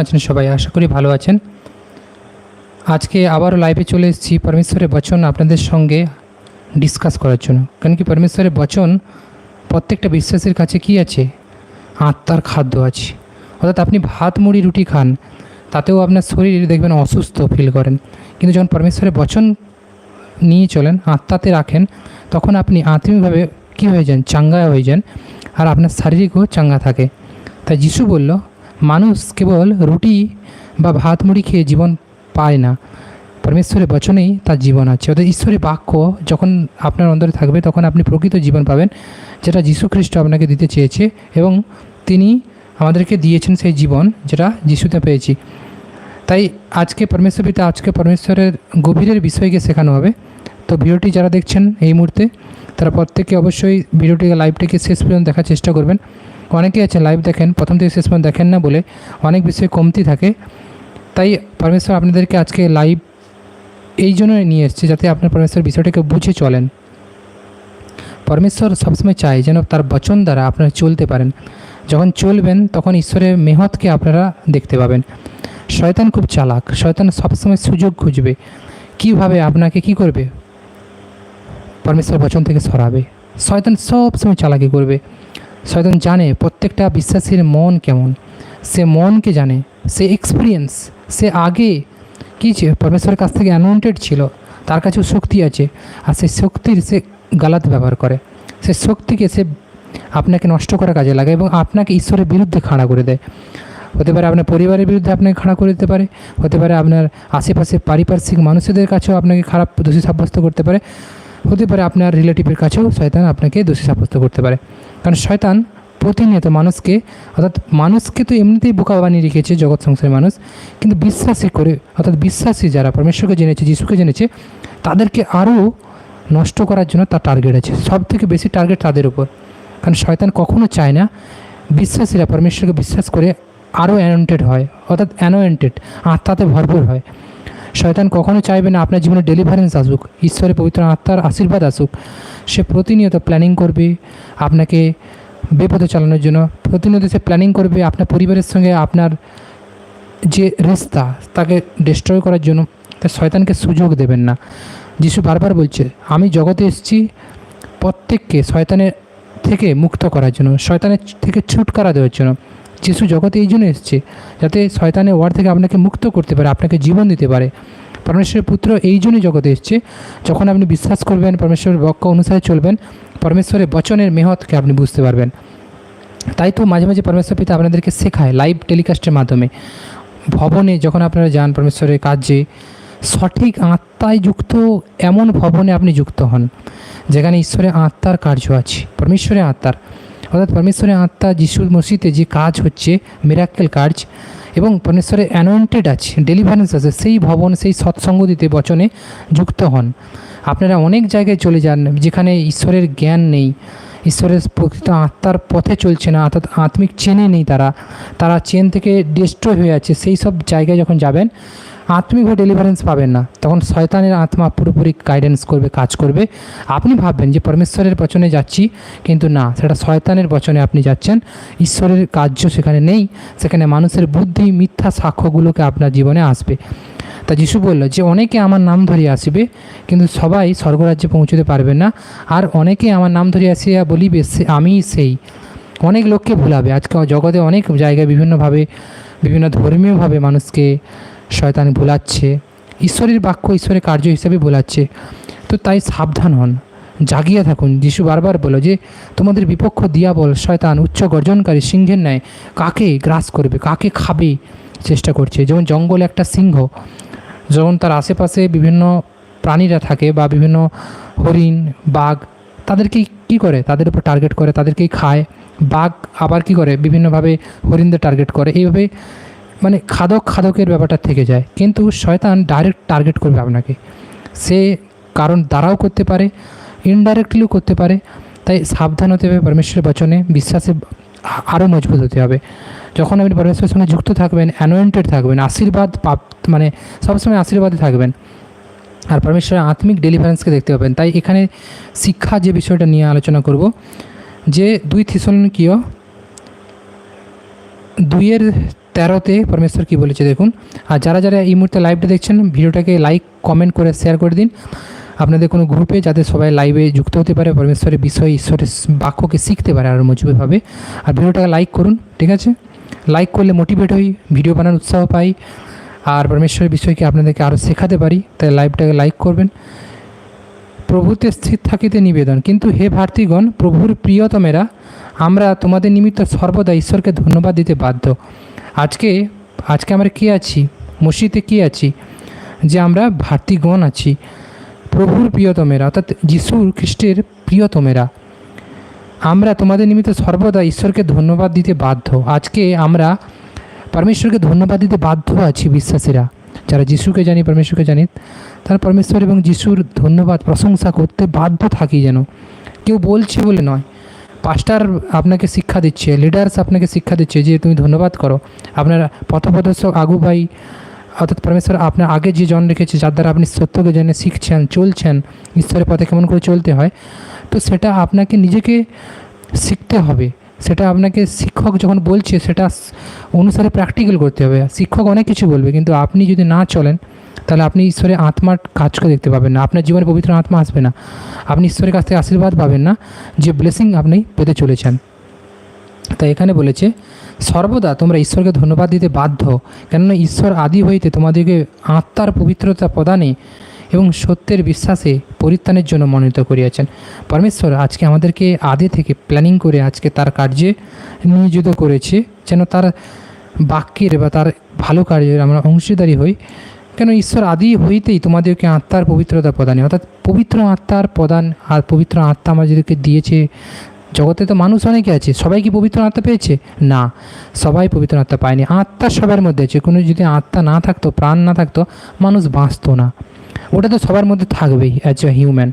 আছেন সবাই? আশা করি ভালো আছেন। আজকে আবারও লাইভে চলে এসেছি পরমেশ্বরের বচন আপনাদের সঙ্গে ডিসকাস করার জন্য। কারণ কি পরমেশ্বরের বচন প্রত্যেকটা বিশ্বাসের কাছে কি আছে? আত্মার খাদ্য আছে। অর্থাৎ আপনি ভাত, মুড়ি, রুটি খান, তাতেও আপনার শরীর দেখবেন অসুস্থ ফিল করেন। কিন্তু যখন পরমেশ্বরের বচন নিয়ে চলেন, আত্মাতে রাখেন, তখন আপনি আত্মিকভাবে কী হয়ে যান? চাঙ্গা হয়ে যান। আর আপনার শারীরিকও চাঙ্গা থাকে। তাই যিশু বলল মানুষ কেবল রুটি বা ভাত মুড়ি খেয়ে জীবন পায় না। পরমেশ্বরের বচনেই তার জীবন আছে। অর্থাৎ ঈশ্বরের বাক্য যখন আপনার অন্তরে থাকবে, তখন আপনি প্রকৃত জীবন পাবেন, যেটা খ্রিস্ট আপনাকে দিতে চেয়েছে এবং তিনি আমাদেরকে দিয়েছেন সেই জীবন যেটা যিশুতে পেয়েছি। তাই আজকে পরমেশ্বর পিতা, আজকে পরমেশ্বরের গভীরের বিষয়কে শেখানো হবে। তো ভিডিওটি যারা দেখছেন এই মুহূর্তে, তারা প্রত্যেকে অবশ্যই ভিডিওটিকে, লাইভটিকে শেষ পর্যন্ত দেখার চেষ্টা করবেন। অনেকেই আছে লাইভ দেখেন, প্রথম থেকে শেষ পর্যন্ত দেখেন না বলে অনেক বিষয় কমতি থাকে। তাই পরমেশ্বর আপনাদেরকে আজকে লাইভ এই জন্য নিয়ে এসছে যাতে আপনার পরমেশ্বর বিষয়টাকে বুঝে চলেন। পরমেশ্বর সবসময় চায় যেন তার বচন দ্বারা আপনারা চলতে পারেন। যখন চলবেন, তখন ঈশ্বরের মেহতকে আপনারা দেখতে পাবেন। শয়তান খুব চালাক, শয়তান সবসময় সুযোগ খুঁজবে। কীভাবে আপনাকে কি করবে? পরমেশ্বর বচন থেকে সরাবে। শয়তান সবসময় চালাকি করবে। শয়তান জানে প্রত্যেকটা বিশ্বাসীর মন কেমন। সে মনকে জানে, সে এক্সপিরিয়েন্স সে আগে কী পরমেশ্বরের কাছ থেকে অ্যানোয়েন্টেড ছিল, তার কাছেও শক্তি আছে, আর সেই শক্তির সে গালাত ব্যবহার করে। সে শক্তিকে সে আপনাকে নষ্ট করার কাজে লাগে এবং আপনাকে ঈশ্বরের বিরুদ্ধে খাড়া করে দেয়। হতে পারে আপনার পরিবারের বিরুদ্ধে আপনাকে খাড়া করে দিতে পারে, হতে পারে আপনার আশেপাশে পারিপার্শ্বিক মানুষদের কাছেও আপনাকে খারাপ দোষী সাব্যস্ত করতে পারে। হতে পারে আপনার রিলেটিভের কাছেও শয়তান আপনাকে দোষী সাব্যস্ত করতে পারে। কারণ শয়তান প্রতিনিয়ত মানুষকে, অর্থাৎ মানুষকে তো এমনিতেই বোকা বানিয়ে রেখেছে জগৎ সংসারের মানুষ, কিন্তু বিশ্বাসী করে, অর্থাৎ বিশ্বাসী যারা পরমেশ্বরকে জেনেছে, যিশুকে জেনেছে, তাদেরকে আরও নষ্ট করার জন্য তার টার্গেট আছে। সব থেকে বেশি টার্গেট তাদের উপর। কারণ শয়তান কখনও চায় না বিশ্বাসীরা পরমেশ্বরকে বিশ্বাস করে আরও অ্যানোয়েন্টেড হয়, অর্থাৎ অ্যানোয়েন্টেড আত্মাতে ভরপুর হয়। শয়তান কখনো চাইবে না আপনার জীবনে ডেলিভারেন্স আসুক, ঈশ্বরের পবিত্র আত্মার আশীর্বাদ আসুক। সে প্রতিনিয়ত প্ল্যানিং করবে আপনাকে বেপথে চালানোর জন্য। প্রতিনিয়ত সে প্ল্যানিং করবে আপনার পরিবারের সঙ্গে আপনার যে রেস্তা, তাকে ডিস্ট্রয় করার জন্য। তাই শয়তানকে সুযোগ দেবেন না। যিশু বারবার বলছে, আমি জগতে এসেছি প্রত্যেককে শয়তানের থেকে মুক্ত করার জন্য, শয়তানের থেকে ছুটকারা দেওয়ার জন্য। যিশু জগতে এই জন্য এসছে যাতে শয়তানের ওয়ার্ড থেকে আপনাকে মুক্ত করতে পারে, আপনাকে জীবন দিতে পারে। পরমেশ্বরের পুত্র এই জন্যই জগতে এসছে। যখন আপনি বিশ্বাস করবেন, পরমেশ্বরের বাক্য অনুসারে চলবেন, পরমেশ্বরের বচনের মেহতকে আপনি বুঝতে পারবেন। তাই তো মাঝে মাঝে পরমেশ্বর পিতা আপনাদেরকে শেখায় লাইভ টেলিকাস্টের মাধ্যমে। ভবনে যখন আপনারা যান, পরমেশ্বরের কাজে, সঠিক আত্মায় যুক্ত, এমন ভবনে আপনি যুক্ত হন, যেখানে ঈশ্বরের আত্মার কার্য আছে, পরমেশ্বরের আত্মার। অর্থাৎ পরমেশ্বরের আত্মা যিশুর মসজিদে যে কাজ হচ্ছে মিরাক্কেল কাজ, এবং পরমেশ্বরের অ্যানোয়েন্টেড আছে ডেলিভারেন্স আছে, সেই ভবন, সেই সৎসঙ্গ দিতে বচনে যুক্ত হন। আপনারা অনেক জায়গায় চলে যান যেখানে ঈশ্বরের জ্ঞান নেই, ঈশ্বরের প্রকৃত আত্মার পথে চলছে না, অর্থাৎ আত্মিক চেনে নেই তারা তারা চেন থেকে ডিস্ট্রয় হয়ে আছে, সেই সব জায়গায় যখন যাবেন আত্মিকভাবে ডেলিভারেন্স পাবেন না। তখন শয়তানের আত্মা পুরোপুরি গাইডেন্স করবে, কাজ করবে। আপনি ভাববেন যে পরমেশ্বরের বচনে যাচ্ছি, কিন্তু না, সেটা শয়তানের বচনে আপনি যাচ্ছেন। ঈশ্বরের কার্য সেখানে নেই, সেখানে মানুষের বুদ্ধি, মিথ্যা সাক্ষ্যগুলোকে আপনার জীবনে আসবে। তা যিশু বলল, যে অনেকে আমার নাম ধরিয়া আসবে, কিন্তু সবাই স্বর্গরাজ্যে পৌঁছতে পারবে না। আর অনেকে আমার নাম ধরিয়া আসিয়া বলিবে, সে আমিই সেই। অনেক লোককে ভুলাবে। আজকে জগতে অনেক জায়গায় বিভিন্নভাবে, বিভিন্ন ধর্মীয়ভাবে মানুষকে শয়তান ভুলাচ্ছে, ঈশ্বরের বাক্য ঈশ্বরের কার্য হিসেবে ভুলাচ্ছে। তো তাই সাবধান হন, জাগিয়ে থাকুন। যিশু বারবার বলো যে, তোমাদের বিপক্ষ দিয়াবল শয়তান উচ্চ গর্জনকারী সিংহের ন্যায় কাকে গ্রাস করবে, কাকে খাবে? চেষ্টা করছে। যেমন জঙ্গলে একটা সিংহ, যখন তার আশেপাশে বিভিন্ন প্রাণীরা থাকে বা বিভিন্ন হরিণ, বাঘ, তাদেরকে কী করে? তাদের উপর টার্গেট করে, তাদেরকেই খায়। বাঘ আবার কি করে? বিভিন্নভাবে হরিণদের টার্গেট করে। এইভাবে মানে খাদক খাদকের ব্যাপারটা থেকে যায়। কিন্তু শয়তান ডাইরেক্ট টার্গেট করবে আপনাকে। সে কারণ দ্বারাও করতে পারে ইনডাইরেক্টলিও করতে পারে। তাই সাবধান হতে হবে পরমেশ্বরের বচনে, বিশ্বাসে আরও মজবুত হতে হবে। যখন আপনি পরমেশ্বরের সঙ্গে যুক্ত থাকবেন অ্যানোয়েন্টেড থাকবেন, আশীর্বাদ পাপ মানে সবসময় আশীর্বাদে থাকবেন, আর পরমেশ্বরের আত্মিক ডেলিভারেন্সকে দেখতে পাবেন। তাই এখানে শিক্ষা যে বিষয়টা নিয়ে আলোচনা করব, যে দুই থিসলনিকীয় দুইয়ের তেরোতে পরমেশ্বর কী বলেছে দেখুন, আর যারা যারা এই মুহূর্তে লাইভটা দেখছেন, ভিডিওটাকে লাইক কমেন্ট করে শেয়ার করে দিন। আপনাদের কোনো গ্রুপে যাতে সবাই লাইভে যুক্ত হতে পারে, পরমেশ্বরের বিষয়ে, ঈশ্বরের বাক্যকে শিখতে পারে আরও মজবুতভাবে। আর ভিডিওটাকে লাইক করুন, ঠিক আছে? লাইক করলে মোটিভেট হই ভিডিও বানানোর উৎসাহ পাই। আর পরমেশ্বরের বিষয়কে আপনাদেরকে আরও শেখাতে পারি, তাই লাইভটাকে লাইক করবেন। প্রভুতে স্থির থাকিতে নিবেদন। কিন্তু হে ভারতীগণ প্রভুর প্রিয়তমেরা, আমরা তোমাদের নিমিত্ত সর্বদা ঈশ্বরকে ধন্যবাদ দিতে বাধ্য। আজকে আজকে আমরা কে আছি? মসজিদে কে আছি? যে আমরা ভারতীগণ আছি। প্রভুর প্রিয়তমেরা, অর্থাৎ যিশুর খ্রিস্টের প্রিয়তমেরা। আমরা তোমাদের নিমিত্ত সর্বদা ঈশ্বরকে ধন্যবাদ দিতে বাধ্য। আজকে আমরা পরমেশ্বরকে ধন্যবাদ দিতে বাধ্য আছি বিশ্বাসীরা। যারা যিশুকে জানি, পরমেশ্বরকে জানি, তারা পরমেশ্বর এবং যিশুর ধন্যবাদ, প্রশংসা করতে বাধ্য থাকি যেন। কেউ বলছে বলে নয়। পাস্টার আপনাকে শিক্ষা দিচ্ছে লিডার্স আপনাকে শিক্ষা দিচ্ছে যে তুমি ধন্যবাদ করো। আপনার পথপ্রদর্শক আগু ভাই, অর্থাৎ পরমেশ্বর আপনার আগে যে জন রেখেছে, যার দ্বারা আপনি সত্যকে জেনে শিখছেন, চলছেন, ঈশ্বরের পথে কেমন করে চলতে হয়, তো সেটা আপনাকে নিজেকে শিখতে হবে। সেটা আপনাকে শিক্ষক যখন বলছে, সেটা অনুসারে প্র্যাকটিক্যাল করতে হবে। শিক্ষক অনেক কিছু বলবে, কিন্তু আপনি যদি না চলেন তাহলে আপনি ঈশ্বরের আত্মার কাজকে দেখতে পাবেন না। আপনার জীবনে পবিত্র আত্মা আসবে না। আপনি ঈশ্বরের কাছ থেকে আশীর্বাদ পাবেন না, যে ব্লেসিং আপনি পেতে চলেছেন। তাই এখানে বলেছে, সর্বদা তোমরা ঈশ্বরকে ধন্যবাদ দিতে বাধ্য, কেননা ঈশ্বর আদি হইতে তোমাদেরকে আত্মার পবিত্রতা প্রদানে এবং সত্যের বিশ্বাসে পরিত্রাণের জন্য মনোনীত করিয়াছেন। পরমেশ্বর আজকে আমাদেরকে আদে থেকে প্ল্যানিং করে আজকে তার কার্যে নিয়োজিত করেছে, যেন তার বাক্যের বা তার ভালো কার্যের আমরা অংশীদারি হই। কেন ঈশ্বর আদি হইতেই তোমাদেরকে আত্মার পবিত্রতা প্রদানে? অর্থাৎ পবিত্র আত্মার প্রদান আর পবিত্র আত্মা আমাদেরকে দিয়েছে, জগতে তো মানুষ অনেকে আছে, সবাই কি পবিত্র আত্মা পেয়েছে? না, সবাই পবিত্র আত্মা পায়নি। আত্মা সবার মধ্যে আছে, কোনো যদি আত্মা না থাকতো, প্রাণ না থাকতো, মানুষ বাঁচতো না। ওটা তো সবার মধ্যে থাকবেই অ্যাজ এ হিউম্যান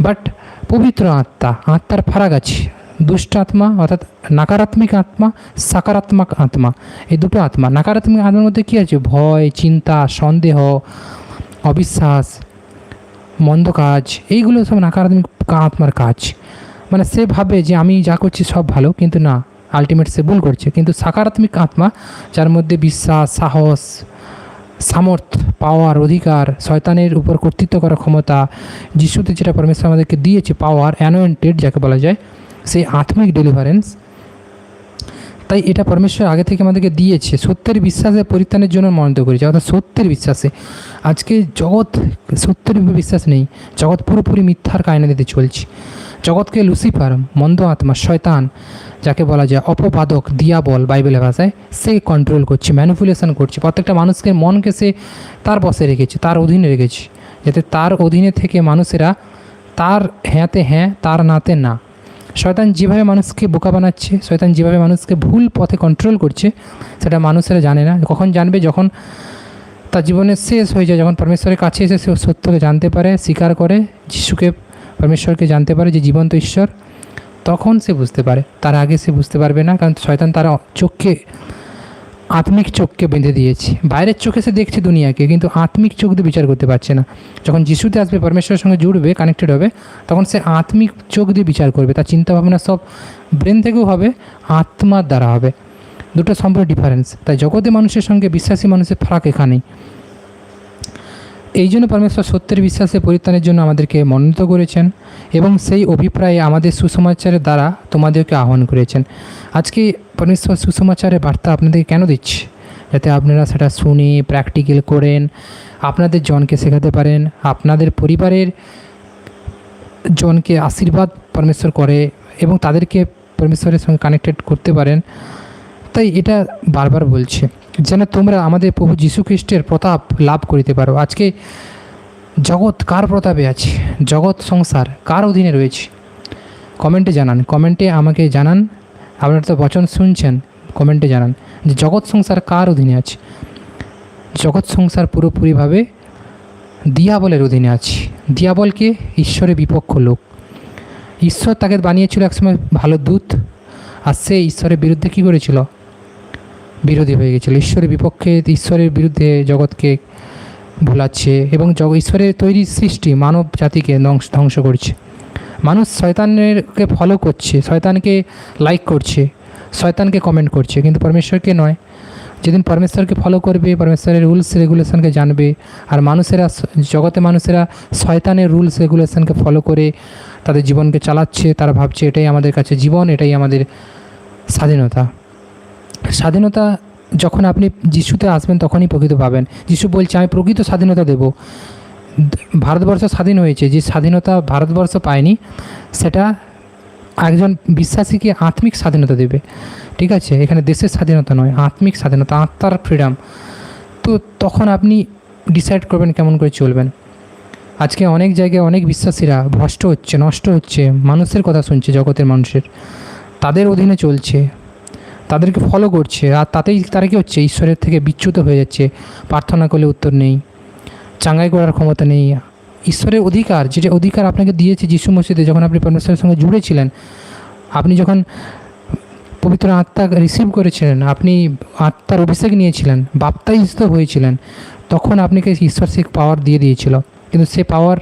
বাট পবিত্র আত্মা, আত্মার ফারাক আছে। দুষ্ট আত্মা অর্থাৎ নাকারাত্মক আত্মা, সাকারাত্মক আত্মা। এই দুটো আত্মা। নাকারাত্মক আত্মার মধ্যে কী আছে? ভয়, চিন্তা, সন্দেহ, অবিশ্বাস, মন্দ কাজ। এইগুলো সব নাকারাত্মক আত্মার কাজ। মানে সে ভাবে যে আমি যা করছি সব ভালো, কিন্তু না আলটিমেট সে ভুল করছে। কিন্তু সাকারাত্মক আত্মা, যার মধ্যে বিশ্বাস, সাহস, সামর্থ্য পাওয়ার অধিকার, শয়তানের উপর কর্তৃত্ব করার ক্ষমতা, যিশুতে যেটা পরমেশ্বর আমাদেরকে দিয়েছে পাওয়ার অ্যানোয়েন্টেড যাকে বলা যায় সেই আত্মিক ডেলিভারেন্স তাই এটা পরমেশ্বর আগে থেকে আমাদেরকে দিয়েছে। সত্যের বিশ্বাসে পরিত্রাণের জন্য মনোনীত করেছে। অর্থাৎ সত্যের বিশ্বাসে। আজকে জগৎ, সত্যের বিশ্বাস নেই। জগৎ পুরোপুরি মিথ্যার কায়না দিতে চলছে। জগৎকে লুসিফার মন্দ আত্মা, শয়তান, যাকে বলা যায় অপবাদক দিয়াবল বাইবেলের ভাষায়, সে কন্ট্রোল করছে ম্যানিপুলেশন করছে। প্রত্যেকটা মানুষকে মনকে সে তার বসে রেখেছে, তার অধীনে রেখেছে। যাতে তার অধীনে থেকে মানুষেরা তার হ্যাঁতে হ্যাঁ তার নাতে না। শয়তান যেভাবে মানুষকে বোকা বানাচ্ছে, শয়তান যেভাবে মানুষকে ভুল পথে কন্ট্রোল করছে, সেটা মানুষেরা জানে না। কখন জানবে? যখন তার জীবনের শেষ হয়ে যায়, যখন পরমেশ্বরের কাছে এসে সে সত্যকে জানতে পারে, স্বীকার করে, যিশুকে, পরমেশ্বরকে জানতে পারে যে জীবন্ত ঈশ্বর, তখন সে বুঝতে পারে। তার আগে সে বুঝতে পারবে না, কারণ শয়তান তারা চোখকে আত্মিক চোখকে বেঁধে দিয়েছে। বাইরের চোখে সে দেখছে দুনিয়াকে, কিন্তু আত্মিক চোখ দিয়ে বিচার করতে পারছে না। যখন যিশুতে আসবে, পরমেশ্বরের সঙ্গে জুড়বে কানেক্টেড হবে, তখন সে আত্মিক চোখ দিয়ে বিচার করবে। তার চিন্তা ভাবনা সব ব্রেন থেকেও হবে, আত্মার দ্বারা হবে। দুটো সম্পূর্ণ ডিফারেন্স তাই জগতে মানুষের সঙ্গে বিশ্বাসী মানুষের ফারাক এখানেই। এই জন্য পরমেশ্বর সত্যের বিশ্বাসে পরিত্রাণের জন্য আমাদেরকে মনোনীত করেছেন এবং সেই অভিপ্রায়ে আমাদের সুসমাচারের দ্বারা তোমাদেরকে আহ্বান করেছেন। আজকে পরমেশ্বর সুসমাচারের বার্তা আপনাদেরকে কেন দিচ্ছে? যাতে আপনারা সেটা শুনে প্র্যাকটিক্যাল করেন, আপনাদের জনকে শেখাতে পারেন, আপনাদের পরিবারের জনকে আশীর্বাদ পরমেশ্বর করে এবং তাদেরকে পরমেশ্বরের সঙ্গে কানেক্টেড করতে পারেন। তাই এটা বারবার বলছে। যেন তোমরা আমাদের প্রভু যীশু খ্রিস্টের প্রতাপ লাভ করিতে পারো। আজকে জগৎ কার প্রতাপে আছে? জগৎ সংসার কার অধীনে রয়েছে? কমেন্টে জানান। কমেন্টে আমাকে জানান। আপনারা তো বচন শুনছেন, কমেন্টে জানান যে জগৎ সংসার কার অধীনে আছে? জগৎ সংসার পুরোপুরিভাবে দিয়াবলের অধীনে আছে। দিয়াবলকে ঈশ্বরের বিপক্ষ লোক। ঈশ্বর তাকে বানিয়েছিল একসময় ভালো দূত, আর সে ঈশ্বরের বিরুদ্ধে কী করেছিল? বিরোধী হয়ে গেছিল। ঈশ্বরের বিপক্ষে ঈশ্বরের বিরুদ্ধে জগৎকে ভোলাচ্ছে এবং জগ ঈশ্বরের তৈরি সৃষ্টি মানব জাতিকে ধ্বংস ধ্বংস করছে। মানুষ শয়তানেরকে ফলো করছে, শয়তানকে লাইক করছে, শয়তানকে কমেন্ট করছে, কিন্তু পরমেশ্বরকে নয়। যেদিন পরমেশ্বরকে ফলো করবে, পরমেশ্বরের রুলস রেগুলেশনকে জানবে, আর মানুষেরা জগতে মানুষেরা শয়তানের রুলস রেগুলেশনকে ফলো করে তাদের জীবনকে চালাচ্ছে, তারা ভাবছে এটাই আমাদের কাছে জীবন, এটাই আমাদের স্বাধীনতা। স্বাধীনতা যখন আপনি যিশুতে আসবেন তখনই প্রকৃত পাবেন। যিশু বলছে, আমি প্রকৃত স্বাধীনতা দেব। ভারতবর্ষ স্বাধীন হয়েছে, যে স্বাধীনতা ভারতবর্ষ পায়নি, সেটা একজন বিশ্বাসীকে আত্মিক স্বাধীনতা দেবে। ঠিক আছে? এখানে দেশের স্বাধীনতা নয়, আত্মিক স্বাধীনতা, আত্মার ফ্রিডম তো তখন আপনি ডিসাইড করবেন কেমন করে চলবেন। আজকে অনেক জায়গায় অনেক বিশ্বাসীরা ভ্রষ্ট হচ্ছে, নষ্ট হচ্ছে, মানুষের কথা শুনছে, জগতের মানুষের। তাদের অধীনে চলছে। তাদেরকে ফলো করছে আর তাতেই তারা কি হচ্ছে? ঈশ্বরের থেকে বিচ্যুত হয়ে যাচ্ছে। প্রার্থনা করলে উত্তর নেই। চাঙ্গাই করার ক্ষমতা নেই। ঈশ্বরের অধিকার, যেটা অধিকার আপনাকে দিয়েছে যিশু মসজিদে, যখন আপনি পরমেশ্বরের সঙ্গে জুড়েছিলেন, আপনি যখন পবিত্র আত্মা রিসিভ করেছিলেন, আপনি আত্মার অভিষেক নিয়েছিলেন বাপ্তাইজিত হয়েছিলেন, তখন আপনাকে ঈশ্বর সে পাওয়ার দিয়ে দিয়েছিল। কিন্তু সে পাওয়ার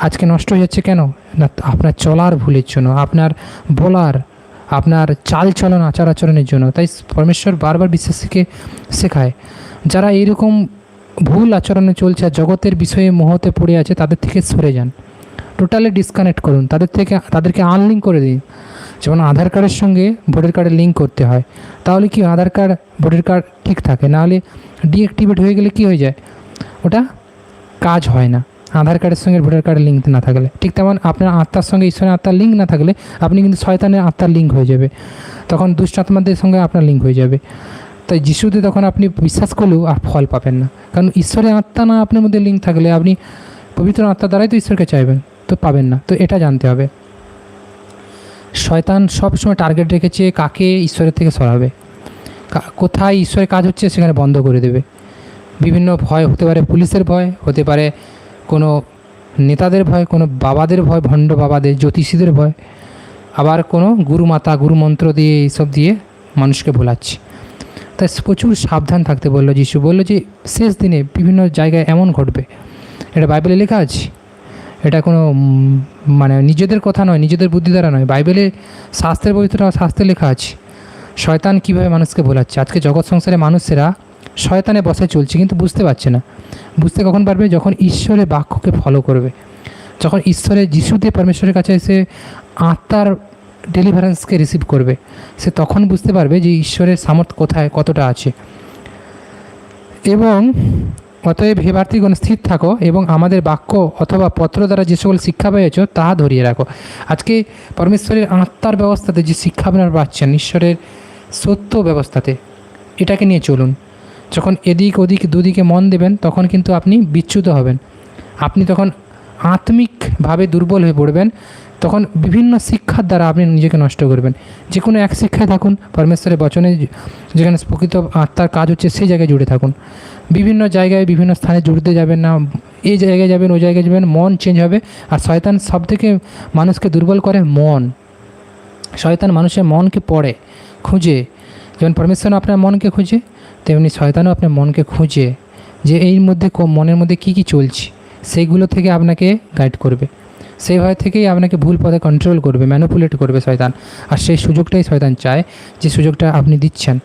আজকে নষ্ট হয়ে যাচ্ছে কেন? না, আপনার চলার ভুলের জন্য, আপনার বলার আপনার চাল চলন, আচার আচরণের জন্য। তাই পরমেশ্বর বারবার বিশ্বাসীকে শেখায়, যারা এইরকম ভুল আচরণে চলছে জগতের বিষয়ে মোহতে পড়ে আছে, তাদের থেকে সরে যান। টোটালি ডিসকানেক্ট করুন। তাদের থেকে, তাদেরকে আনলিঙ্ক করে দিন। যেমন আধার কার্ডের সঙ্গে ভোটার কার্ডে লিঙ্ক করতে হয়। তাহলে কি আধার কার্ড, ভোটার কার্ড ঠিক থাকে? নাহলে ডিঅ্যাক্টিভেট হয়ে গেলে কি হয়ে যায়? ওটা কাজ হয় না। আধার কার্ডের সঙ্গে ভোটার কার্ডের লিঙ্ক না থাকলে। ঠিক তেমন আপনার আত্মার সঙ্গে, ঈশ্বরের আত্মার লিঙ্ক না থাকলে আপনি কিন্তু শয়তানের আত্মার লিঙ্ক হয়ে যাবে। তখন দুষ্ট আত্মাদের সঙ্গে আপনার লিঙ্ক হয়ে যাবে। তাই যিশুতে তখন আপনি বিশ্বাস করলেও আর ফল পাবেন না। কারণ ঈশ্বরের আত্মা না আপনার মধ্যে লিঙ্ক থাকলে আপনি পবিত্র আত্মা দ্বারাই তো ঈশ্বরকে চাইবেন, তো পাবেন না। তো এটা জানতে হবে। শয়তান সবসময় টার্গেট রেখেছে কাকে ঈশ্বরের থেকে সরাবে। কোথায় ঈশ্বরের কাজ হচ্ছে সেখানে বন্ধ করে দেবে। বিভিন্ন ভয় হতে পারে, পুলিশের ভয় হতে পারে কোনো নেতাদের ভয়, কোনো বাবাদের ভয়, ভণ্ড বাবাদের, জ্যোতিষীদের ভয়, আবার কোনো গুরুমাতা, গুরুমন্ত্র দিয়ে এইসব দিয়ে মানুষকে ভোলাচ্ছে। তাই প্রচুর সাবধান থাকতে বলল যিশু। বলল যে, শেষ দিনে বিভিন্ন জায়গায় এমন ঘটবে। এটা বাইবেলে লেখা আছে। এটা কোনো মানে নিজেদের কথা নয়, নিজেদের বুদ্ধি দ্বারা নয়। বাইবেলে শাস্ত্রের পবিত্র শাস্ত্রে লেখা আছে, শয়তান কীভাবে মানুষকে ভোলাচ্ছে? আজকে জগৎ সংসারে মানুষেরা শয়তানে বসে চলছে, কিন্তু বুঝতে পারছে না। বুঝতে কখন পারবে? যখন ঈশ্বরের বাক্যকে ফলো করবে। যখন ঈশ্বরের যিশুতে পরমেশ্বরের কাছে এসে আত্মার ডেলিভারেন্সকে রিসিভ করবে, সে তখন বুঝতে পারবে যে ঈশ্বরের সামর্থ্য কোথায়, কতটা আছে। এবং অতএব হে ভাতৃগণ, স্থির থাকো এবং আমাদের বাক্য অথবা পত্র দ্বারা যে সকল শিক্ষা পেয়েছ, তা ধরিয়ে রাখো। আজকে পরমেশ্বরের আত্মার ব্যবস্থাতে যে শিক্ষা আপনারা পাচ্ছেন, ঈশ্বরের সত্য ব্যবস্থাতে, এটাকে নিয়ে চলুন। যখন এদিক ওদিক দুদিকে মন দেবেন, তখন কিন্তু আপনি বিচ্যুত হবেন। আপনি তখন আত্মিকভাবে দুর্বল হয়ে পড়বেন। তখন বিভিন্ন শিক্ষার দ্বারা আপনি নিজেকে নষ্ট করবেন। যে কোনো এক শিক্ষায় থাকুন, পরমেশ্বরের বচনে যেখানে প্রকৃত আত্মার কাজ হচ্ছে সেই জায়গায় জুড়ে থাকুন। বিভিন্ন জায়গায় বিভিন্ন স্থানে জুড়তে যাবেন না, এই জায়গায় যাবেন, ওই জায়গায় যাবেন, মন চেঞ্জ হবে। আর শয়তান সব থেকে মানুষকে দুর্বল করে মন। শয়তান মানুষের মনকে পড়ে, খুঁজে। যেমন পরমেশ্বর আপনার মনকে খুঁজে তেমনি শয়তানও আপনার মনকে খুঁজে যে এই মধ্যে মনের মধ্যে কি কি চলছে, সেইগুলো থেকে আপনাকে গাইড করবে। সেই ভয় থেকেই আপনাকে ভুল পথে কন্ট্রোল করবে ম্যানুপুলেট করবে শয়তান। আর সেই সুযোগটাই শয়তান চায় যে সুযোগটা আপনি দিচ্ছেন।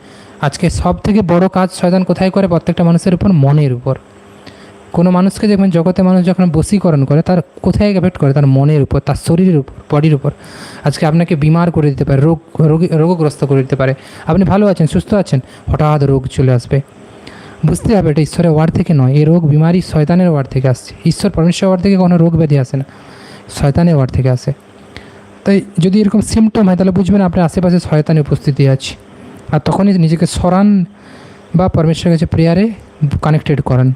আজকে সব থেকে বড় কাজ শয়তান কোথায় করে? প্রত্যেকটা মানুষের উপর, মনের উপর। কোনো মানুষকে দেখবেন জগতে মানুষ যখন বসীকরণ করে, তার কোথায় এফেক্ট করে? তার মনের উপর, তার শরীরের উপর বডির উপর। আজকে আপনাকে বিমার করে দিতে পারে, রোগ, রোগী, রোগগ্রস্ত করে দিতে পারে। আপনি ভালো আছেন, সুস্থ আছেন? হঠাৎ রোগ চলে আসবে। বুঝতে হবে এটা ঈশ্বরের ওয়ার্ড থেকে নয়, এই রোগ বিমারি শয়তানের ওয়ার্ড থেকে আসছে। ঈশ্বর পরমেশ্বর ওয়ার্ড থেকে কোনো রোগ ব্যাধি আসে না। শয়তানের ওয়ার্ড থেকে আসে। তাই যদি এরকম সিমটম হয়, তাহলে বুঝবেন আপনার আশেপাশে শয়তানের উপস্থিতি আছে। আর তখনই নিজেকে সরান বা পরমেশ্বরের কাছে প্রেয়ারে কানেক্টেড করান।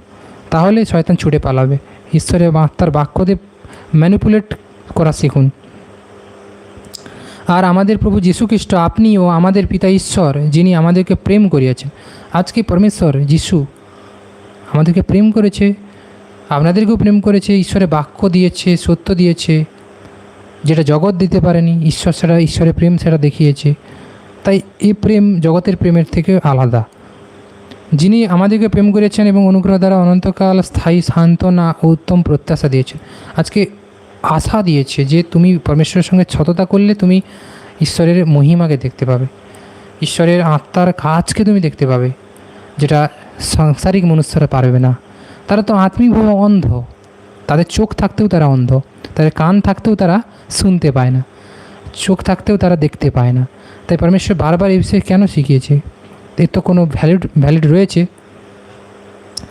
তাহলে শয়তান ছুটে পালাবে। ঈশ্বরের বা আত্মার বাক্য দিয়ে ম্যানিপুলেট করা শিখুন। আর আমাদের প্রভু যীশুখ্রিস্ট আপনি ও আমাদের পিতা ঈশ্বর, যিনি আমাদেরকে প্রেম করিয়াছেন। আজকে পরমেশ্বর যিশু আমাদেরকে প্রেম করেছে, আপনাদেরকেও প্রেম করেছে, ঈশ্বরে বাক্য দিয়েছে, সত্য দিয়েছে, যেটা জগৎ দিতে পারেনি, ঈশ্বর সেটা ঈশ্বরের প্রেম সেটা দেখিয়েছে। তাই এই প্রেম জগতের প্রেমের থেকে আলাদা। যিনি আমাদেরকে প্রেম করেছেন এবং অনুগ্রহ দ্বারা অনন্তকাল স্থায়ী, সান্ত্বনা ও উত্তম প্রত্যাশা দিয়েছেন। আজকে আশা দিয়েছে যে তুমি পরমেশ্বরের সঙ্গে ছততা করলে তুমি ঈশ্বরের মহিমাকে দেখতে পাবে। ঈশ্বরের আত্মার কাজকে তুমি দেখতে পাবে, যেটা সাংসারিক মনুষ্যরা পারবে না। তারা তো আত্মিকভাবে অন্ধ। তাদের চোখ থাকতেও তারা অন্ধ। তাদের কান থাকতেও তারা শুনতে পায় না। চোখ থাকতেও তারা দেখতে পায় না। তাই পরমেশ্বর বারবার এই বিষয়ে কেন শিখিয়েছে? এর তো কোনো ভ্যালিড ভ্যালিড রয়েছে।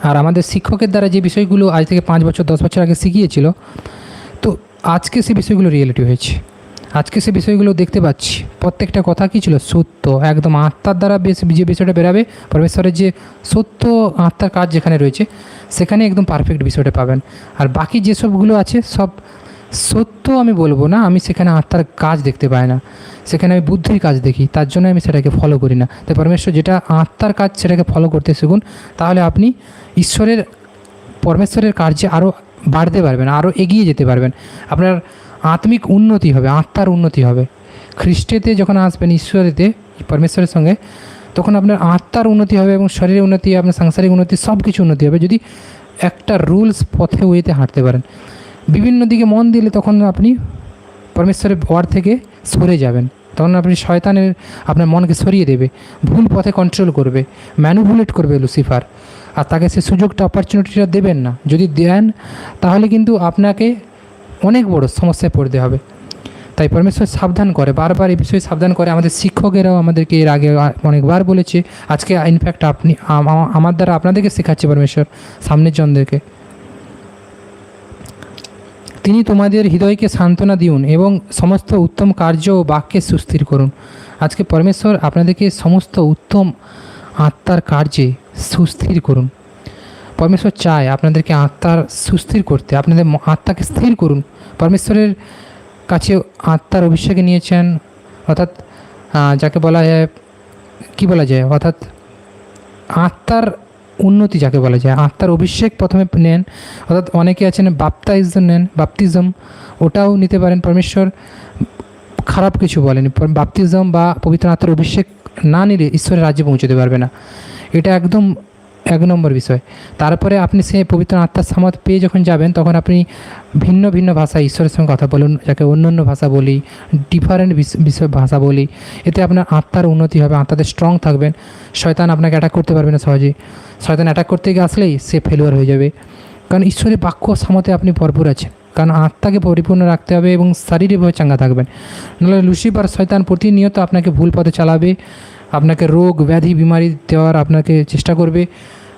আর আমাদের শিক্ষকের দ্বারা যে বিষয়গুলো আজ থেকে পাঁচ বছর, দশ বছর আগে শিখিয়েছিল, তো আজকে সে বিষয়গুলো রিয়েলিটি হয়েছে। আজকে সে বিষয়গুলো দেখতে পাচ্ছি। প্রত্যেকটা কথা কী ছিল? সত্য, একদম আত্মার দ্বারা বেশ যে বিষয়টা বেরাবে, পরমেশ্বরের যে সত্য আত্মার কাজ যেখানে রয়েছে, সেখানে একদম পারফেক্ট বিষয়টা পাবেন। আর বাকি যেসবগুলো আছে, সব সত্য আমি বলব না, আমি সেখানে আত্মার কাজ দেখতে পাই না। সেখানে আমি বুদ্ধির কাজ দেখি, তার জন্য আমি সেটাকে ফলো করি না। তাই পরমেশ্বর যেটা আত্মার কাজ সেটাকে ফলো করতে শিখুন, তাহলে আপনি ঈশ্বরের, পরমেশ্বরের কার্যে আরও বাড়তে পারবেন আরও এগিয়ে যেতে পারবেন। আপনার আত্মিক উন্নতি হবে, আত্মার উন্নতি হবে। খ্রিস্টেতে যখন আসবেন, ঈশ্বরেতে, পরমেশ্বরের সঙ্গে, তখন আপনার আত্মার উন্নতি হবে এবং শরীরের উন্নতি, আপনার সাংসারিক উন্নতি সব কিছু উন্নতি হবে যদি একটা রুলস পথে ওয়েতে হাঁটতে পারেন। বিভিন্ন দিকে মন দিলে তখন আপনি পরমেশ্বরের ওয়ার্ড থেকে সরে যাবেন। তখন আপনি শয়তানের আপনার মনকে সরিয়ে দেবে, ভুল পথে কন্ট্রোল করবে ম্যানুপুলেট করবে লুসিফার আর তাকে সে সুযোগটা অপরচুনিটিটা দেবেন না। যদি দেন, তাহলে কিন্তু আপনাকে অনেক বড় সমস্যায় পড়তে হবে। তাই পরমেশ্বর সাবধান করে, বারবার এই বিষয়ে সাবধান করে। আমাদের শিক্ষকেরাও আমাদেরকে এর আগে অনেকবার বলেছে, আজকে ইনফ্যাক্ট আপনি আমার দ্বারা আপনাদেরকে শেখাচ্ছে পরমেশ্বর, সামনের জনদেরকে। তিনি তোমাদের হৃদয়কে সান্ত্বনা দিউন এবং সমস্ত উত্তম কার্য ও বাক্যে সুস্থির করুন। আজকে পরমেশ্বর আপনাদেরকে সমস্ত উত্তম আত্মার কার্যে সুস্থির করুন। পরমেশ্বর চায় আপনাদেরকে আত্মার সুস্থির করতে, আপনাদের আত্মাকে স্থির করুন। পরমেশ্বরের কাছে আত্মার অভিষেকে নিয়েছেন, অর্থাৎ যাকে বলা যায় কী বলা যায়? অর্থাৎ, আত্মার উন্নতি যাকে বলা যায়। আত্মার অভিষেক প্রথমে নেন, অর্থাৎ অনেকে আছেন বাপ্তাইজম নেন বাপ্তিজম ওটাও নিতে পারেন। পরমেশ্বর খারাপ কিছু বলেন। বাপ্তিজম বা পবিত্র আত্মার অভিষেক না নিলে ঈশ্বরের রাজ্যে পৌঁছতে পারবে না। এটা একদম এক নম্বর বিষয়। তারপরে আপনি সে পবিত্র আত্মার সামত পেয়ে যখন যাবেন, তখন আপনি ভিন্ন ভিন্ন ভাষায় ঈশ্বরের সঙ্গে কথা বলুন, যাকে অন্য অন্য ভাষা বলি ডিফারেন্ট বিষয় ভাষা বলি। এতে আপনার আত্মার উন্নতি হবে, আত্মাতে স্ট্রং থাকবেন। শয়তান আপনাকে অ্যাটাক করতে পারবে না সহজেই শয়তান অ্যাটাক করতে গিয়ে আসলেই সে ফেলুয়ার হয়ে যাবে। কারণ ঈশ্বরের বাক্য সামতে আপনি ভরপুর আছেন। কারণ আত্মাকে পরিপূর্ণ রাখতে হবে এবং শারীরিকভাবে চাঙ্গা থাকবেন। নাহলে লুসিফার শয়তান প্রতিনিয়ত আপনাকে ভুল পথে চালাবে, আপনাকে রোগ, ব্যাধি, বিমারি দেওয়ার আপনাকে চেষ্টা করবে।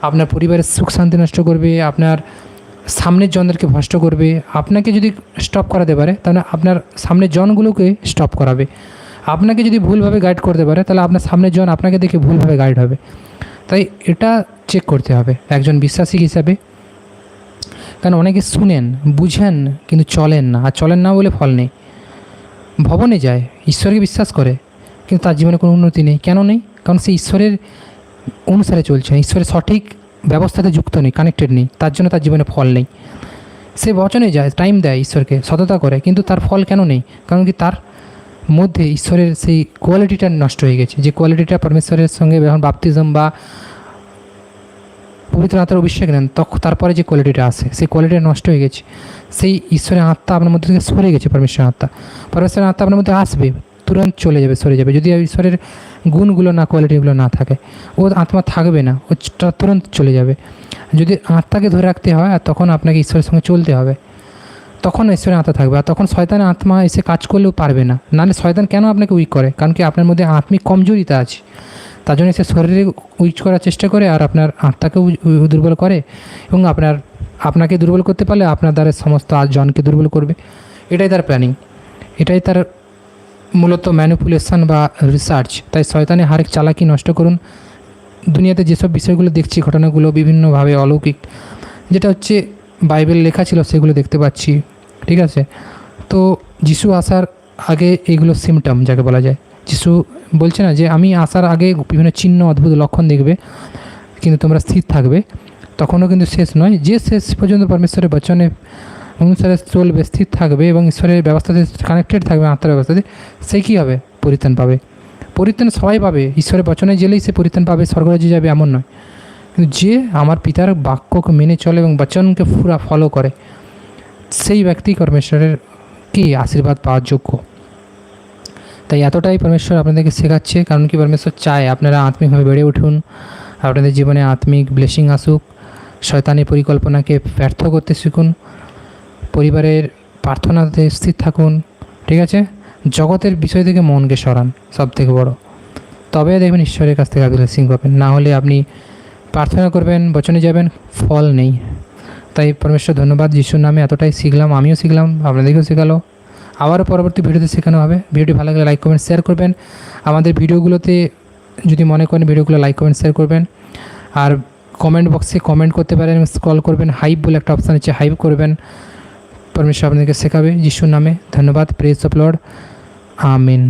আপনার পরিবারের সুখ শান্তি নষ্ট করবে, আপনার সামনের জনদেরকে ভ্রষ্ট করবে, আপনাকে যদি স্টপ করাতে পারে, তাহলে আপনার সামনের জনগুলোকে স্টপ করাবে। আপনাকে যদি ভুলভাবে গাইড করতে পারে, তাহলে আপনার সামনের জন আপনাকে দেখে ভুলভাবে গাইড হবে। তাই এটা চেক করতে হবে একজন বিশ্বাসী হিসাবে। কারণ অনেকে শুনেন, বুঝেন, কিন্তু চলেন না। আর চলেন না বলে ফল নেই। ভবনে যায়, ঈশ্বরকে বিশ্বাস করে, কিন্তু তার জীবনে কোনো উন্নতি নেই। কেন নেই? কারণ সে ঈশ্বরের অনুসারে চলছে না ঈশ্বরের সঠিক ব্যবস্থাতে যুক্ত নেই কানেক্টেড নেই, তার জন্য তার জীবনে ফল নেই। সে বচনে যায় টাইম দেয় ঈশ্বরকে, সততা করে, কিন্তু তার ফল কেন নেই? কারণ কি তার মধ্যে ঈশ্বরের সেই কোয়ালিটিটা নষ্ট হয়ে গেছে। যে কোয়ালিটিটা পরমেশ্বরের সঙ্গে যখন বাপতিজম বা পবিত্র আত্মার অভিষেক নেন তখন তারপরে যে কোয়ালিটিটা আসে সেই কোয়ালিটিটা নষ্ট হয়ে গেছে। সেই ঈশ্বরের আত্মা আপনার মধ্যে থেকে সরে গেছে, পরমেশ্বরের আত্মা। পরমেশ্বরের আত্মা আপনার মধ্যে আসবে তুরন্ত চলে যাবে, সরে যাবে। যদি ঈশ্বরের গুণগুলো না কোয়ালিটিগুলো না থাকে, ও আত্মা থাকবে না, ও তুরন্ত চলে যাবে। যদি আত্মাকে ধরে রাখতে হয়, আর তখন আপনাকে ঈশ্বরের সঙ্গে চলতে হবে। তখন ঈশ্বরের আত্মা থাকবে, আর তখন শয়তানের আত্মা এসে কাজ করলেও পারবে না। নাহলে শয়তান কেন আপনাকে উইক করে? কারণ কি আপনার মধ্যে আত্মিক কমজোরিতা আছে। তার জন্য সে শরীরে উইক করার চেষ্টা করে, আর আপনার আত্মাকেও দুর্বল করে এবং আপনার, আপনাকে দুর্বল করতে পারলে আপনার দ্বারা সমস্ত জনকে দুর্বল করবে। এটাই তার প্ল্যানিং এটাই তার মূলত ম্যানিপুলেশন বা রিসার্চ তাই শয়তানের হারেক চালাকি নষ্ট করুন। দুনিয়াতে যেসব বিষয়গুলো দেখছি, ঘটনাগুলো বিভিন্নভাবে অলৌকিক, যেটা হচ্ছে বাইবেল লেখা ছিল সেগুলো দেখতে পাচ্ছি, ঠিক আছে? তো যিশু আসার আগে এগুলো সিমটম যাকে বলা যায়। যিশু বলছে না যে, আমি আসার আগে বিভিন্ন চিহ্ন, অদ্ভুত লক্ষণ দেখবে, কিন্তু তোমরা স্থির থাকবে। তখনও কিন্তু শেষ নয়। যে শেষ পর্যন্ত পরমেশ্বরের বচনে অনুসারে চলবে স্থির থাকবে এবং ঈশ্বরের ব্যবস্থাতে কানেক্টেড থাকবে, আত্মার ব্যবস্থাতে, সে কী হবে? পরিত্রাণ পাবে। পরিত্রাণ সবাই পাবে। ঈশ্বরের বচনে গেলেই সে পরিত্রাণ পাবে, স্বর্গরাজ্যে যাবে এমন নয়। কিন্তু যে আমার পিতার বাক্যকে মেনে চলে এবং বচনকে পুরা ফলো করে, সেই ব্যক্তি পরমেশ্বরের কি? আশীর্বাদ পাওয়ার যোগ্য। তাই এতটাই পরমেশ্বর আপনাদেরকে শেখাচ্ছে, কারণ কি পরমেশ্বর চায় আপনারা আত্মিকভাবে বেড়ে উঠুন, আপনাদের জীবনে আত্মিক ব্লেসিং আসুক, শয়তানি পরিকল্পনাকে ব্যর্থ করতে শিখুন পরিবারের প্রার্থনাতে স্থির থাকুন, ঠিক আছে? জগতের বিষয় থেকে মনকে সরান, সব থেকে বড়। তবে দেখবেন ঈশ্বরের কাছ থেকে ব্লেসিং পাবেন। না হলে আপনি প্রার্থনা করবেন, বচনে যাবেন, ফল নেই। তাই পরমেশ্বর ধন্যবাদ, যিশুর নামে এতটাই শিখলাম, আমিও শিখলাম, আপনাদেরকেও শেখালো। আবারও পরবর্তী ভিডিওতে শেখানো হবে। ভিডিওটি ভালো লাগলে লাইক, কমেন্ট, শেয়ার করবেন। আমাদের ভিডিওগুলোতে যদি মনে করেন ভিডিওগুলো লাইক, কমেন্ট, শেয়ার করবেন। আর কমেন্ট বক্সে কমেন্ট করতে পারেন, স্ক্রল করবেন, হাইপ বলে একটা অপশান আছে, হাইপ করবেন। পরমেশ্বর আপনাদেরকে শেখাবে যিশুর নামে ধন্যবাদ প্রেস অফ লর্ড আমিন